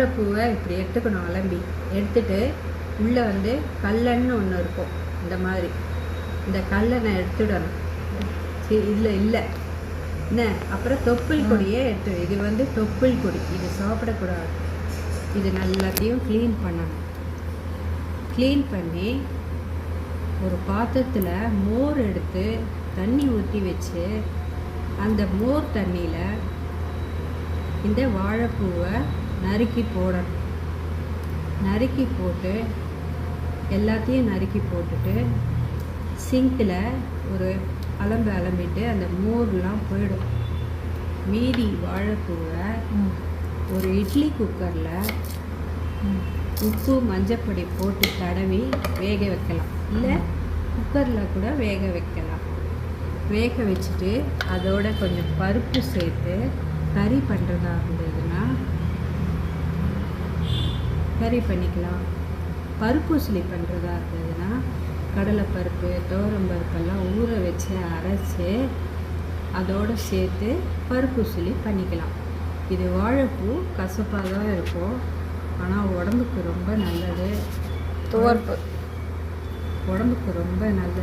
வாழைப்பூவை இப்படி எடுத்துக்கணும் அலம்பி. எடுத்துட்டு உள்ளே வந்து கல்லன்னு ஒன்று இருக்கும். இந்த மாதிரி. இந்த கல்லனை எடுத்துடணும். இல்லை இல்லை. என்ன? அப்புறம் தொப்புள் கொடியே எடுத்து இது வந்து தொப்புள் கொடி இது சாப்பிடக்கூடாது. இது எல்லாத்தையும் க்ளீன் பண்ணணும். க்ளீன் பண்ணி ஒரு பாத்திரத்தில் மோர் எடுத்து தண்ணி ஊற்றி வச்சு அந்த மோர் தண்ணியில் இந்த வாழைப்பூவை நறுக்கி போடணும். நறுக்கி போட்டு எல்லாத்தையும் நறுக்கி போட்டுட்டு சிங்கில் ஒரு அலம்பு அலம்பிட்டு அந்த மோர்லாம் போயிடும். மீதி வாழைப்பூவை ஒரு இட்லி குக்கரில் உப்பு மஞ்சப்பொடி போட்டு தடவி வேக வைக்கலாம். இல்லை குக்கரில் கூட வேக வைக்கலாம். வேக வச்சுட்டு அதோட கொஞ்சம் பருப்பு சேர்த்து கறி பண்ணுறதா இருந்ததுன்னா கறி பண்ணிக்கலாம். பருப்பு உசிலி பண்ணுறதா இருந்ததுன்னா கடலைப்பருப்பு துவரம்பருப்பெல்லாம் ஊற வச்சு அரைச்சி அதோடு சேர்த்து பருப்பு உசிலி பண்ணிக்கலாம். இது வாழைப்பூ கசப்பாக தான் இருக்கும். ஆனால் உடம்புக்கு ரொம்ப நல்லது. துவர்ப்பு. உடம்புக்கு ரொம்ப நல்லது.